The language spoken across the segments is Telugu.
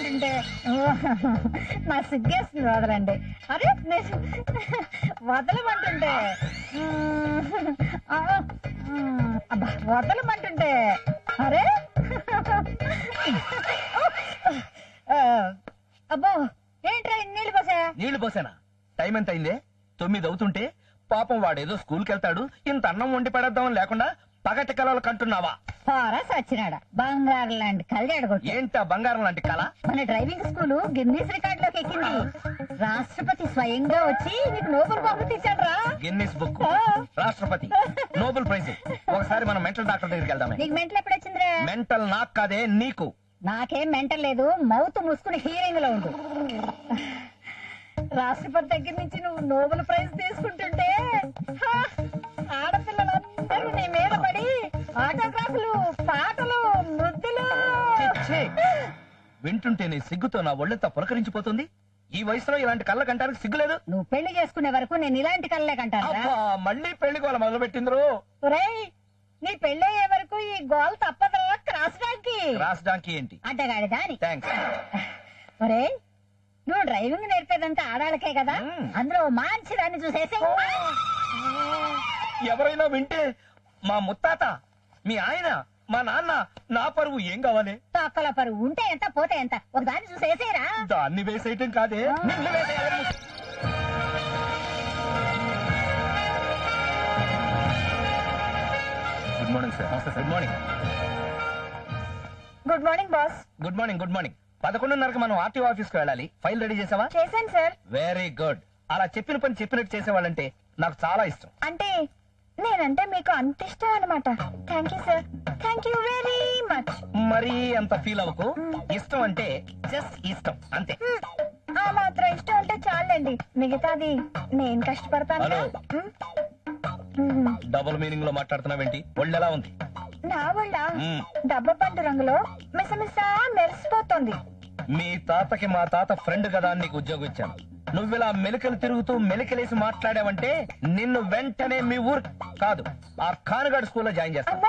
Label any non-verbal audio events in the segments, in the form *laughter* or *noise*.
వదలమంటుంటే నా సిగ్గేస్తుంది వదలండి. అరే నేను వదలమంటుంటే అబ్బా వదలమంటుంటే అరే అబ్బో ఏంట్రా నీళ్ళు పోసా? నీళ్ళు పోసానా? టైం ఎంత అయిందే? తొమ్మిది అవుతుంటే పాపం వాడేదో స్కూల్కి వెళ్తాడు ఇంత అన్నం వండి పడేద్దామని లేకుండా పగటి కలలు కంటున్నావా? పోరా సచ్చినాడ? బంగారు లాంటి కళ్యాణ కొట్టు. ఏంటా బంగారం లాంటి కళ? మన డ్రైవింగ్ స్కూల్ గిన్నీస్ రికార్డ్లోకి ఎక్కింది. రాష్ట్రపతి స్వయంగా వచ్చి నీకు నోబెల్ బహుమతి ఇచ్చాడు రా గిన్నిస్ బుక్. రాష్ట్రపతి. Nobel prize. ఒకసారి మనం మెంటల్ డాక్టర్ దగ్గరికి వెళ్దామే. నీకు మెంటల్ ఎప్పుడు వచ్చిందిరా? మెంటల్ నాకు కాదే నీకు. నాకేం మెంటల్ లేదు. మౌత్ మూసుకుని హీరింగ్లో ఉండు. రాష్ట్రపతి దగ్గర నుంచి నువ్వు నోబెల్ ప్రైజ్ తీసుకుంటుంటే హా, ఆడపిల్లలందరూ నీ మీద పడి ఆటోగ్రాఫ్లు పాటలు ముద్దులు. ఛీ! వింటుంటే నీ సిగ్గుతో నా ఒళ్ళంతా పులకరించిపోతుంది? ఈ వయసులో ఇలాంటి కళ్ళ కంటానికి సిగ్గులేదు? నువ్వు పెళ్ళి చేసుకునే వరకు నేను ఇలాంటి కళ్ళే కంటాను అబ్బా, మళ్ళీ పెళ్ళి గోల మొదలు పెట్టిండ్రు ఒరేయ్ నీ పెళ్ళయ్యే వరకు ఈ గోల్ తప్పదురా క్రాస్ డాంకి. ఏంటి? అడ్డగాడి దాని. థ్యాంక్స్ ఒరే నువ్వు డ్రైవింగ్ నేర్పేదంతా ఆడాలకే కదా? మ్మ్. అందులో ఓ మంచి దాన్ని చూసేసి ఎవరైనా వింటే మా ముత్తాత మీ ఆయన మా నాన్న నా పరువు ఏం కావాలి? తొక్కల పరువు ఉంటే ఎంత పోతే ఎంత? ఒక దాన్ని చూసేసేరా దాన్ని వేసేయటం కాదే. నిన్ను వేసేయాలి. గుడ్ మార్నింగ్ సార్ నమస్తే sir good morning good morning boss good morning good morning పదకొండున్నరకు మనం ఆర్టీఓ ఆఫీస్కి వెళ్ళాలి. ఫైల్ రెడీ చేసావా? చేశాను సార్ వెరీ గుడ్ అలా చెప్పిన పని చెప్పినట్టు చేసేవాళ్ళంటే నాకు చాలా ఇష్టం. అంటే నేనంటే మీకు అంత ఇష్టం అనమాట thank you sir thank you very much మరీ అంత ఫీల్ అవ్వకు. ఇష్టం అంటే జస్ట్ ఇష్టం అంతే. ఆ మాత్రం ఇష్టం అంటే చాలండి. మిగతాది నేను కష్టపడతాను. డబుల్ మీనింగ్లో మాట్లాడుతున్నావేంటి ఒళ్ళు ఎలా ఉంది? నా మ్మ్. డబ్బ పండు రంగులో మిసమిస మెరిసిపోతుంది. మీ తాతకి మా తాత ఫ్రెండ్ కదా నీకు ఉద్యోగం ఇచ్చాను. నువ్విలా మెలికలు తిరుగుతూ మెలికలేసి మాట్లాడావంటే నిన్ను వెంటనే మీ ఊరు కాదు ఆ ఖాన్గఢ్ జాయిన్ చేస్తాను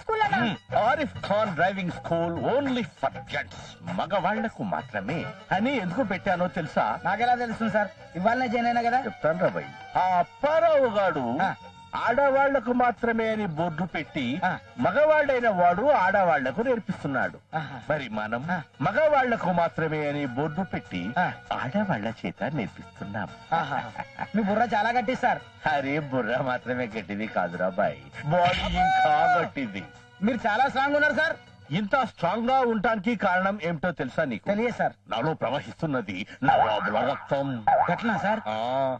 స్కూల్ అన్నా Arif Khan driving school only for gents మగవాళ్ళకు మాత్రమే. అని ఎందుకు పెట్టానో తెలుసా? నాకెలా తెలుస్తుంది సార్? ఇవాళనే జాయిన్ అయినా కదా? చెప్తాను రాబాయ్ ఆ అప్పారావు గాడు. ఆడవాళ్ళకు మాత్రమే అని బోర్డు పెట్టి. మగవాళ్ళైన వాడు ఆడవాళ్ళకు నేర్పిస్తున్నాడు. మరి మనం. మగవాళ్ళకు మాత్రమే అని బోర్డు పెట్టి. ఆడవాళ్ళ చేత నేర్పిస్తున్నాం మీ బుర్ర చాలా గట్టి సార్ అరే బుర్ర మాత్రమే గట్టిది కాదురా బాయ్ బాడీ ఇంకా గట్టిది మీరు చాలా స్ట్రాంగ్ ఉన్నారు సార్ ఇంత స్ట్రాంగ్గా ఉండటానికి కారణం ఏమిటో తెలుసా నీకు? తెలియదు సార్. నాలో ప్రవహిస్తున్నది నవాబుల రక్తం. సార్? ఆ,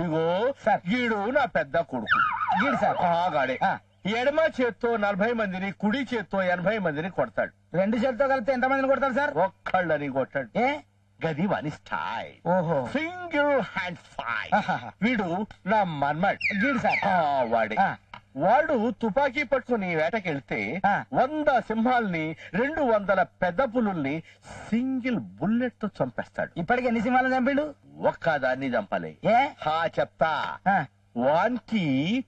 ఇగో సార్. గీడు నా పెద్ద కొడుకు. గీడు సార్. ఆ, గాడే ఆ. ఎడమ చేత్తో నలభై మందిని కుడి చేత్తో ఎనభై మందిని కొడతాడు. రెండు చేతితో కలిపితే ఎంత మందిని కొడతారు సార్? ఒక్కళ్ళని కొట్టాడు. ఏ? గది వాని స్టైల్ ఓహో. సింగిల్ హ్యాండ్ ఫైట్ ఆహాహా. వీడు నా మన్మడ్. గీడు సార్. ఆ, వాడే. ఆ. వాడు తుపాకీ పట్టుకుని వేటకెళ్తే. వంద సింహాల్ని రెండు వందల పెద్ద పులుల్ని సింగిల్ బుల్లెట్తో చంపేస్తాడు. ఇప్పటికి ఎన్ని సినిమాలు చంపిండు? ఒక్కదాన్ని చంపలే. ఏ? హా చెప్తా. వానికి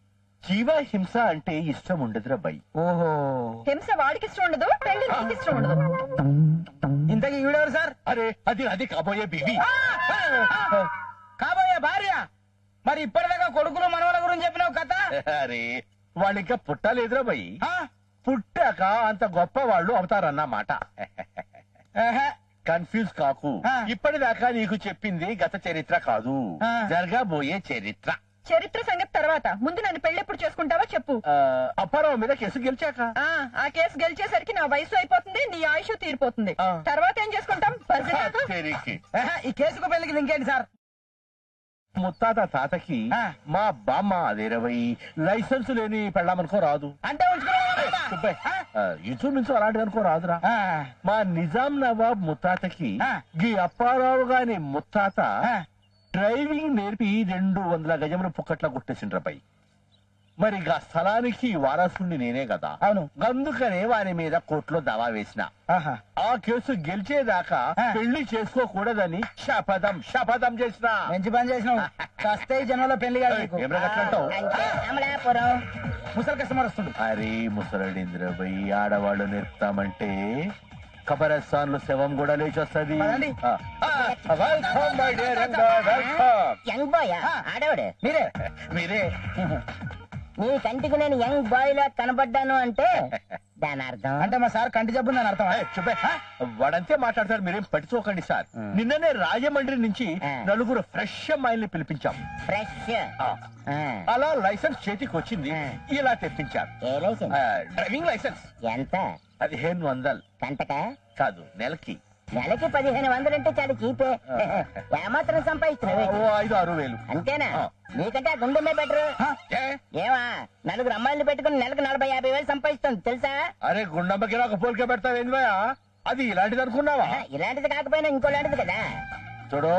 జీవ హింస అంటే ఇష్టం ఉండదురా బై. ఓహో. హింస వాడికి ఇష్టం ఉండదు పెళ్ళి నీకు ఇష్టం ఉండదు. ఇంతకీ ఈవిడెవరు సార్? అరే అది అది కాబోయే బీవి. కాబోయే భార్య. మరి ఇప్పటిదాకా కొడుకులు మనవల గురించి చెప్పినావు కథ? అరే వాళ్ళు ఇంకా పుట్టలేదురా ఆ? పుట్టాక అంత గొప్ప వాళ్ళు అవుతారన్నమాట. కన్ఫ్యూజ్ కాకు. ఇప్పటిదాకా నీకు చెప్పింది గత చరిత్ర కాదు. జరగబోయే చరిత్ర. చరిత్ర సంగతి తర్వాత. ముందు నన్ను పెళ్ళి ఎప్పుడు చేసుకుంటావో చెప్పు. అప్పారావు మీద కేసు గెలిచాక. ఆ ఆ కేసు గెలిచేసరికి నా వయసు అయిపోతుంది నీ ఆయుష్ తీరిపోతుంది. తర్వాత ఏం చేసుకుంటాం? ఈ కేసుకు పెళ్ళికి ఇంకేంటి సార్? ముత్తాత తాతకి. మా బామ్మ అదేరవై లైసెన్స్ లేని పెళ్ళామనుకో రాదు. అంటే ఇంచుమించు అలాంటిది అనుకో రాదురా. మా నిజాం నవాబ్ ముత్తాతకి. గీ అప్పారావు గాని ముత్తాత. డ్రైవింగ్ నేర్పి రెండు వందల గజముల పుక్కట్ల కొట్టేసిండ్రపై మరి గా స్థలానికి వారసుని నేనే కదా అవును. అందుకనే వారి మీద కోర్టులో దావా వేసిన. ఆహా. ఆ కేసు గెలిచేదాకా ఆ. పెళ్ళి చేసుకోకూడదని శపథం శపథం చేసిన. మంచి పని చేసినావు. *laughs* కస్తే జనంలో పెళ్ళి ముసలి కస్టమర్ వస్తుండు. అరే ముసలడేంద్ర భయ్ ఆడవాళ్ళు నేర్పుతామంటే కబరస్థాన్లో శవం కూడా లేచి వస్తుంది. పదండి. Welcome my dear welcome young boy ఆడవాడు. మీరే. మీరే. నీ కంటికి నేను యంగ్ బాయ్ లా కనబడ్డాను అంటే *laughs* దాని అర్థం. అంటే మా సార్ కంటి జబ్బు ఉందని అర్థం చుబ్బే. వాడంతే మాట్లాడతారు మీరేం పట్టించుకోకండి సార్. నిన్ననే రాజమండ్రి నుంచి. నలుగురు ఫ్రెష్ అమ్మాయిల్ని పిలిపించాం. ఫ్రెష్. అలా లైసెన్స్ చేతికి వచ్చింది. ఇలా తెప్పించారు. Driving licence. ఎంత? పదిహేను వందలు. గంటక కాదు నెలకి. నెలకి పదిహేను వందలు అంటే చాలా చీపే. ఏమాత్రం సంపాదిస్తున్నావే ఓ ఐదు ఆరు వేలు. అంతేనా. నీకంటే ఆ గుండెమే బెటర్? ఏమా నలుగురు అమ్మాయిలు పెట్టుకుని నెలకు నలభై యాభై వేలు సంపాదిస్తుంది తెలుసా? అరే గుండమ్మకి నాకు పోలిక పెడతావు ఏందివయ్యా అది ఇలాంటిది అనుకున్నావా? ఇలాంటిది కాకపోయినా ఇంకోలాంటిది కదా. చూడు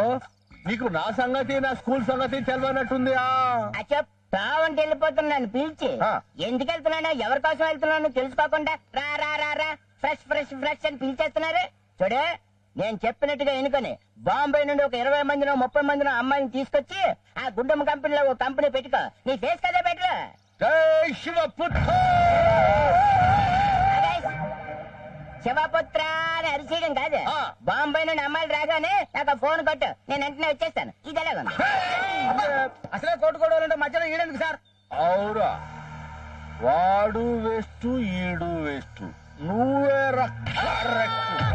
నీకు నా సంగతి నా స్కూల్ సంగతి తెలియనట్టుంది అచ్చప్ వెళ్ళిపోతున్నాను పిలిచి. ఎందుకు వెళ్తున్నానో? ఎవరి కోసం వెళ్తున్నానో తెలుసుకోకుండా రా రా రా రా. ఫ్రెష్ ఫ్రెష్ ఫ్రెష్ అని పిలిచేస్తున్నారు. చూడు నేను చెప్పినట్టుగా ఎన్నుకొని బాంబే నుండి ఒక ఇరవై మందినో ముప్పై మందినో అమ్మాయిని తీసుకొచ్చి ఆ గుడ్డమ్మ కంపెనీలో ఒక కంపెనీ పెట్టుకో. నీ ఫేస్ కదా జై శివపుత్ర అని అరిచేయడం కాదు. బాంబే నుండి అమ్మాయిలు రాగానే నాకు ఫోన్ కొట్టు. నేను వెంటనే వచ్చేస్తాను. ఇది ఎలాగుంది అసలే కోటుకోవడం మధ్యలో ఈడెందుకు సార్? అవురా. వాడు వేస్ట్ ఈడు వేస్ట్. నువ్వే కరెక్ట్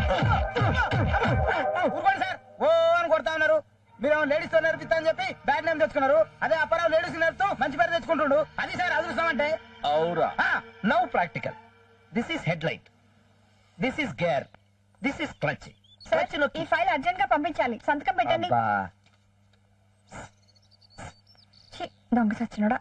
ఊరుకోండి సార్. ఓ అని కొడతా ఉన్నారు. మీరు లేడీస్తో నేర్పిస్తా అని చెప్పి బ్యాడ్ నేమ్ తెచ్చుకున్నారు. అదే అప్పారావు లేడీస్ నేర్పుతూ మంచి పేరు తెచ్చుకుంటుండు. అది సార్ అదృష్టం అంటే. అవురా. Now practical this is head light this is gear this is clutch clutch ఈ ఫైల్ అర్జెంట్గా పంపించాలి. సంతకం పెట్టండి. దొంగ సచ్చినోడా.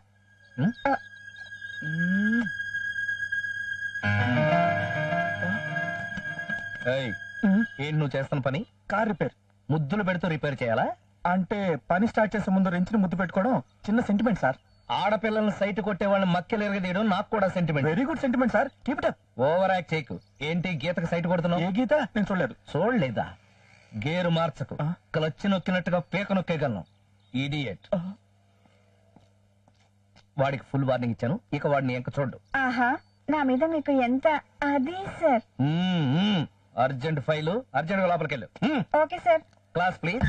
ఏంటి నువ్వు చేస్తున్న పని? Car repair. ముద్దులు పెడుతూ రిపేర్ చేయాలా? అంటే పని స్టార్ట్ చేసే ముందు రెంచుని ముద్దు పెట్టుకోవడం చిన్న సెంటిమెంట్ సార్. ఆడపిల్లలను సైట్ కొట్టే వాళ్ళని మక్కెలు ఎరగదీయడం నాకు కూడా sentiment very good sentiment sir. Keep it up over act చేయకు. ఏంటి గీతకు సైట్ కొడుతున్నావు? ఏ గీత? నేను చూడలేదు. చూడలేదా? గేరు మార్చకు. ఆ. క్లచ్ నొక్కినట్టుగా పీక నొక్కేయగలను. ఇడియట్ వాడికి ఫుల్ వార్నింగ్ ఇచ్చాను. ఇక వాడిని ఎంక చూడు ఆహా నా మీద మీకు ఎంత అది సార్? అర్జెంట్ ఫైలు అర్జెంట్ లోపలికి వెళ్ళు ఓకే సార్. Class please.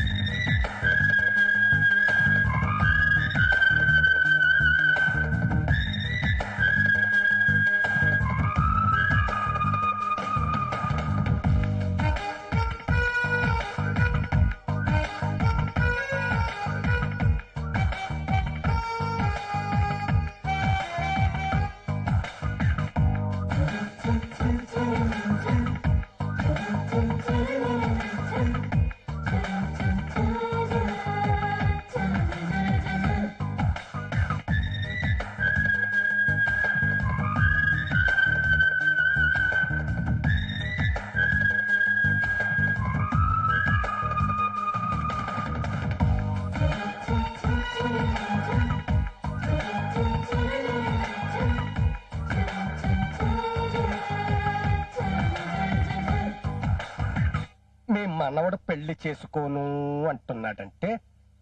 మనవడు పెళ్ళి చేసుకోను అంటున్నాడంటే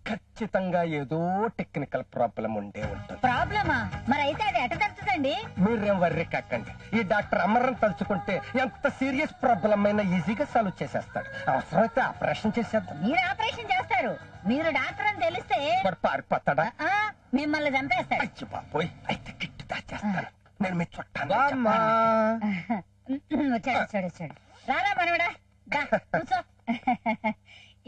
ఖచ్చితంగా ఏదో టెక్నికల్ ప్రాబ్లం ఉండే ఉంటుంది. ప్రాబ్లమా మరి అయితే అది ఎట తగ్గుతుందండి మీరేం వర్రి కాకండి. ఈ డాక్టర్ అమరన్ తలుచుకుంటే ఎంత సీరియస్ ప్రాబ్లం అయినా ఈజీగా సాల్వ్ చేసేస్తాడు. అవసరమైతే ఆపరేషన్ చేసేద్దాం. మీరు ఆపరేషన్ చేస్తారు. మీరు డాక్టర్ అని తెలిస్తే మరి పారిపోతాడా? ఆ, మిమ్మల్ని చంపేస్తాడు. అయ్యి బాబోయ్ అయితే గిట్టు దాచేస్తాను. నేను మీ చుట్టాను *laughs* వచ్చాడు వచ్చాడు వచ్చాడు. రారా మనవడా? దా, కూర్చో.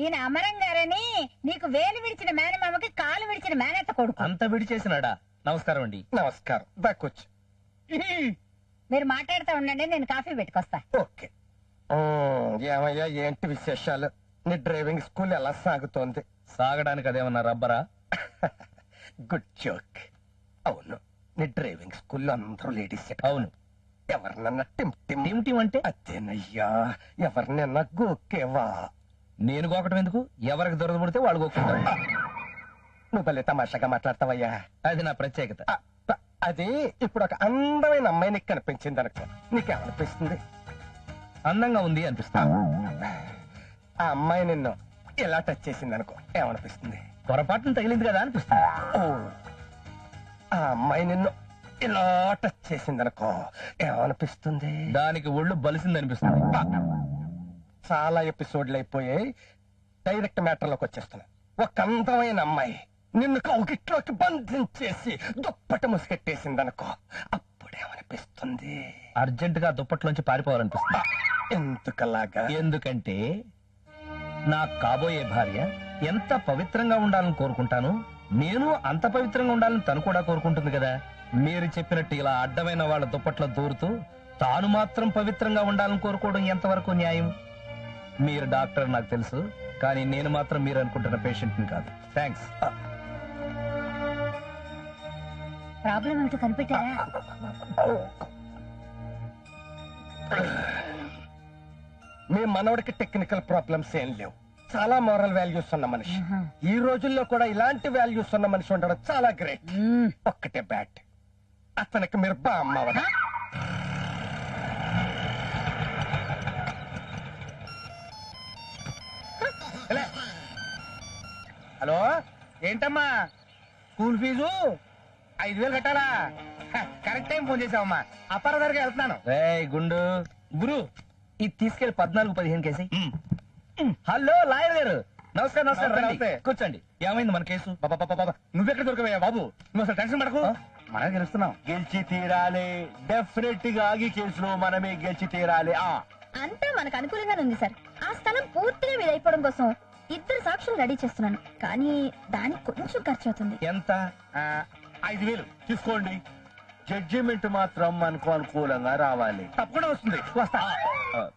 ఈయన అమరం గారని నీకు వేలు విడిచిన మేనమామకి కాలు విడిచిన మేనత్త కొడుకు. అంత విడి చేసినాడా నమస్కారం అండి. నమస్కారం. దాకొచ్చు మీరు మాట్లాడుతూ ఉండండి నేను కాఫీ పెట్టుకొస్తా. ఓకే. ఏమయ్యా ఏంటి విశేషాలు? నీ డ్రైవింగ్ స్కూల్ ఎలా సాగుతోంది? సాగడానికి అదేమన్నా రబ్బరా? *laughs* Good joke. అవును నీ డ్రైవింగ్ స్కూల్లో అందరూ లేడీస్ అవును. ఎవరినన్నా టిమ్ టిమ్. టీమ్ టీమ్ అంటే? అదేనయ్యా ఎవరినన్నా గోకేవా? నేను గోకటం ఎందుకు? ఎవరికి దొరద పుడితే వాళ్ళు గోక్కుంటారు. నువ్వు భలే తమాషాగా మాట్లాడతావయ్యా. అది నా ప్రత్యేకత. ఆ, ప- అది ఇప్పుడు ఒక అందమైన అమ్మాయి నీకు కనిపించింది అనుకో. నీకేమనిపిస్తుంది? అందంగా ఉంది అనిపిస్తుంది. ఆ అమ్మాయి నిన్ను ఇలా టచ్ చేసింది అనుకో. ఏమనిపిస్తుంది? పొరపాటున తగిలింది కదా అనిపిస్తుంది. ఓ ఆ అమ్మాయి నిన్ను ఇలా టచ్ చేసింది అనుకో. ఏమనిపిస్తుంది? దానికి ఒళ్ళు బలిసింది అనిపిస్తుంది. చాలా ఎపిసోడ్లు అయిపోయాయి. డైరెక్ట్ మ్యాటర్లోకి వచ్చేస్తున్నా. ఒక అందమైన అమ్మాయి నిన్ను కౌగిట్లోకి బంధించేసి దుప్పట ముసుగెట్టేసిందనుకో అప్పుడేమనిపిస్తుంది? అర్జెంట్గా దుప్పట్లోంచి పారిపోవాలనిపిస్తుంది. ఎందుకలాగా? ఎందుకంటే నా కాబోయే భార్య ఎంత పవిత్రంగా ఉండాలని కోరుకుంటాను నేను అంత పవిత్రంగా ఉండాలని తను కూడా కోరుకుంటుంది కదా. మీరు చెప్పినట్టు ఇలా అడ్డమైన వాళ్ళ దుప్పట్లో దూరుతూ తాను మాత్రం పవిత్రంగా ఉండాలని కోరుకోవడం ఎంతవరకు న్యాయం? మీరు డాక్టర్ నాకు తెలుసు కానీ నేను మాత్రం మీరు అనుకుంటున్న పేషెంట్ని కాదు. థ్యాంక్స్ ప్రాబ్లం ఏమిటో కనిపెట్టారా? మీ మనవడికి టెక్నికల్ ప్రాబ్లమ్స్ ఏం లేవు. చాలా మోరల్ వాల్యూస్ ఉన్న మనిషి. ఈ రోజుల్లో కూడా ఇలాంటి వాల్యూస్ ఉన్న మనిషి ఉండడం చాలా గ్రేట్ ఒక్కటే బ్యాట్ అతనికి మీరు బా హలో. ఏంటమ్మా? స్కూల్ ఫీజు ఐదు వేలు కట్టాలా? కరెక్ట్ టైం ఫోన్ చేసావమ్మా. అప్పార దగ్గరికి వెళ్తున్నాను. గుండు. గురు ఇది తీసుకెళ్ళి పద్నాలుగు పదిహేను కేసి హలో లాయర్ గారు. నమస్కారం నమస్కారం రండి. కూర్చోండి. ఏమైంది మన కేసు? నువ్వెక్కడ దొరకవయ్యా బాబు? నువ్వు అసలు టెన్షన్ పడకు. మనమే గెలుస్తున్నాం. గెలిచి తీరాలి. డెఫినెట్గా ఆగి కేసులో మనమే గెలిచి తీరాలి. ఆ. అంతా మనకు అనుకూలంగానే ఉంది సార్. ఆ స్థలం పూర్తిగా మీరు అయిపోవడం కోసం ఇద్దరు సాక్షులు రెడీ చేస్తున్నాను. కానీ దానికి కొంచెం ఖర్చు అవుతుంది ఎంత? ఆ, ఐదు వేలు. తీసుకోండి జడ్జిమెంట్ మాత్రం మనకు అనుకూలంగా రావాలి. తప్పకుండా వస్తుంది. వస్తా. ఆ,